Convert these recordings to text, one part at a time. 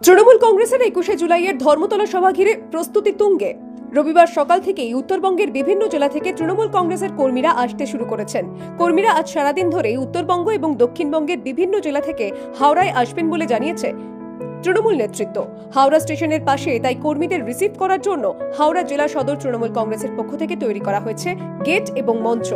তৃণমূল কংগ্রেসের একুশে জুলাইয়ের ধর্মতলা সভা ঘিরে প্রস্তুতি তুঙ্গে। রবিবার সকাল থেকেই উত্তরবঙ্গের বিভিন্ন জেলা থেকে তৃণমূল কংগ্রেসের কর্মীরা আসতে শুরু করেছেন। কর্মীরা আজ সারাদিন ধরে উত্তরবঙ্গ এবং দক্ষিণবঙ্গের বিভিন্ন জেলা থেকে হাওড়ায় আসবেন বলে জানিয়েছে তৃণমূল নেতৃত্ব। হাওড়া স্টেশনের পাশে তাই কর্মীদের রিসিভ করার জন্য হাওড়া জেলা সদর তৃণমূল কংগ্রেসের পক্ষ থেকে তৈরি করা হয়েছে গেট এবং মঞ্চ।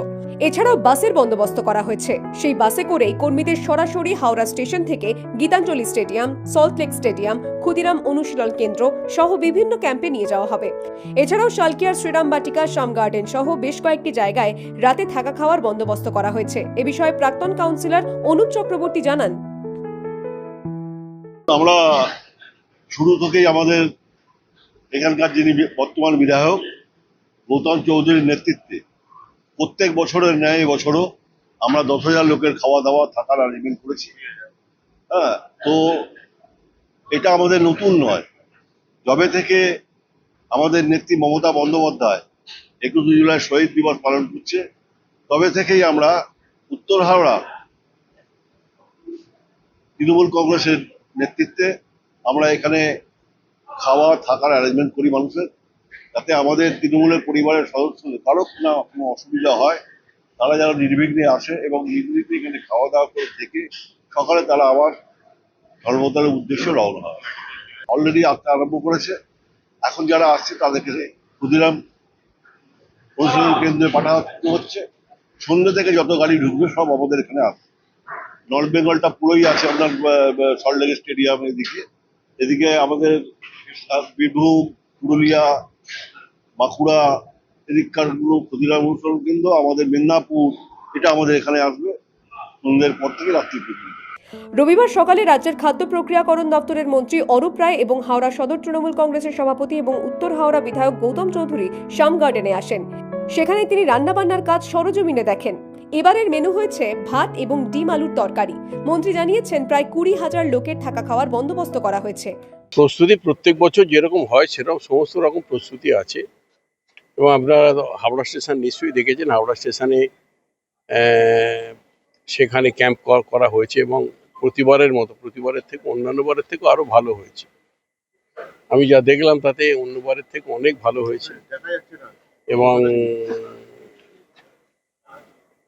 এছাড়াও বাসের বন্দোবস্ত করা হয়েছে। সেই বাসে করেই কর্মীদের সরাসরি হাওড়া স্টেশন থেকে গীতাঞ্জলি স্টেডিয়াম, সল্টলেক স্টেডিয়াম, ক্ষুদিরাম অনুশীলন কেন্দ্র সহ বিভিন্ন ক্যাম্পে নিয়ে যাওয়া হবে। এছাড়াও শালকিয়ার শ্রীরাম বাটিকা শাম গার্ডেন সহ বেশ কয়েকটি জায়গায় রাতে থাকা খাওয়ার বন্দোবস্ত করা হয়েছে। এ বিষয়ে প্রাক্তন কাউন্সিলর অনুপ চক্রবর্তী জানান। আমরা শুরু থেকেই আমাদের এখানকার যিনি বর্তমান বিধায়ক, গৌতম চৌধুরীর নেতৃত্বে প্রত্যেক বছরের ন্যায় এবছরও আমরা দশ হাজার লোকের খাওয়া দাওয়া থাকার অ্যারেঞ্জমেন্ট করেছি। হ্যাঁ তো এটা আমাদের নতুন নয়। যবে থেকে আমাদের নেত্রী মমতা বন্দ্যোপাধ্যায় একুশে জুলাই শহীদ দিবস পালন করছে, তবে থেকেই আমরা উত্তর হাওড়া তৃণমূল কংগ্রেসের নেতৃত্বে আমরা এখানে খাওয়া, থাকার অ্যারেঞ্জমেন্ট করি মানুষের। যাতে আমাদের তৃণমূলের পরিবারের সদস্যদের কারও না কোনো অসুবিধা হয়, তারা যেন নির্বিঘ্নে আসে এবং নির্বিঘ্নে এখানে খাওয়া দাওয়া করে থেকে সকালে তারা আবার ধর্মতলের উদ্দেশ্যে রওনা হয়। অলরেডি আসতে আরম্ভ করেছে। এখন যারা আসছে তাদেরকে ক্ষুদিরাম অনুশীলন কেন্দ্রে পাঠানো হচ্ছে। সন্ধ্যে থেকে যত গাড়ি ঢুকবে সব আমাদের এখানে আসবে। নর্থ বেঙ্গলটা পুরোই আছে আপনার সল্টলেক স্টেডিয়াম এদিকে। এদিকে আমাদের বীরভূম, পুরুলিয়া, বাঁকুড়া এদিককারগুলো ক্ষুদিরাম অনুসরণ কেন্দ্র, আমাদের মেদিনীপুর, এটা আমাদের এখানে আসবে সন্ধ্যের পর থেকে রাত্রি পর্যন্ত। রবিবার সকালে রাজ্যের খাদ্য প্রক্রিয়াকরণ দপ্তরের মন্ত্রী অরূপ রায় এবং হাওড়া সদর তৃণমূল কংগ্রেসের সভাপতি এবং উত্তর হাওড়া বিধায়ক গৌতম চৌধুরী শাম গার্ডেনে আসেন। সেখানে তিনি রান্নাবান্নার কাজ সরজমিনে দেখেন। এবারের মেনু হয়েছে ভাত এবং ডিম আলুর তরকারি। মন্ত্রী জানিয়েছেন, প্রায় কুড়ি হাজার লোকের থাকা খাওয়ার বন্দোবস্ত করা হয়েছে। প্রস্তুতি প্রত্যেক বছর যেরকম হয়, সেরকম সমস্ত রকম প্রস্তুতি আছে। এবং আপনারা হাওড়া স্টেশন নিশ্চয়ই দেখেছেন, হাওড়া স্টেশনে সেখানে ক্যাম্প করা হয়েছে এবং প্রতিবারের মতো, প্রতিবারের থেকে অন্যান্য বারের থেকেও আরও ভালো হয়েছে। আমি যা দেখলাম তাতে অন্যবারের থেকে অনেক ভালো হয়েছে। এবং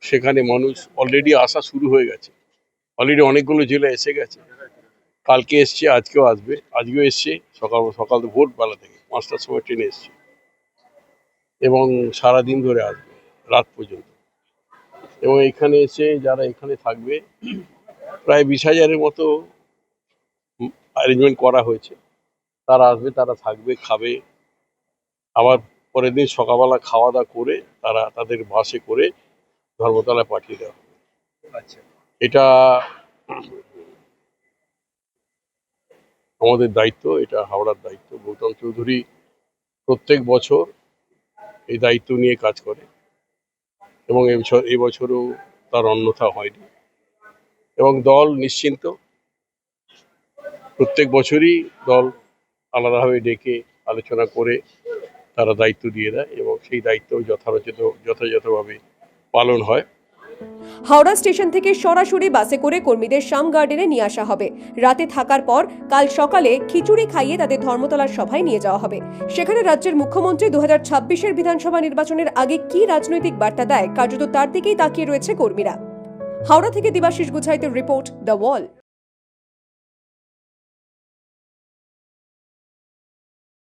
সেখানে মানুষ অলরেডি আসা শুরু হয়ে গেছে। অলরেডি অনেকগুলো জেলা এসে গেছে। কালকে এসছে, আজকেও আসবে। আজকেও এসছে, সকাল সকাল তো ভোরবেলা থেকে, পাঁচটার সময় ট্রেনে এসছে। এবং সারা দিন ধরে আসবে, রাত পর্যন্ত। এবং এখানে এসে যারা এখানে থাকবে, প্রায় বিশ হাজারের মতো অ্যারেঞ্জমেন্ট করা হয়েছে। তারা আসবে, তারা থাকবে, খাবে। আবার পরের দিন সকালবেলা খাওয়া দাওয়া করে তারা তাদের বাসে করে ধর্মতলায় পাঠিয়ে দেওয়া হবে এটা আমাদের দায়িত্ব এটা হাওড়ার দায়িত্ব। গৌতম চৌধুরী প্রত্যেক বছর এই দায়িত্ব নিয়ে কাজ করে এবং এবছর এবছরও তার অন্যথা হয়নি। এবং দল নিশ্চিন্ত প্রত্যেক বছরই দল আলাদাভাবে ডেকে আলোচনা করে তারা দায়িত্ব দিয়ে দেয় এবং সেই দায়িত্ব যথাযথ, যথাযথভাবে পালন হয়। হাওড়া স্টেশন থেকে সরাসরি বাসে করে কর্মীদের শাম গার্ডেনে নিয়ে আসা হবে। রাতে থাকার পর কাল সকালে খিচুড়ি খাইয়ে তাদের ধর্মতলার সভায় নিয়ে যাওয়া হবে। সেখানে রাজ্যের মুখ্যমন্ত্রী দু হাজার বিধানসভা নির্বাচনের আগে কি রাজনৈতিক বার্তা দেয়, কার্যত তার দিকেই তাকিয়ে রয়েছে কর্মীরা। হাওড়া থেকে দিবাশিস গুছাইতের রিপোর্ট, দ্য ওয়াল।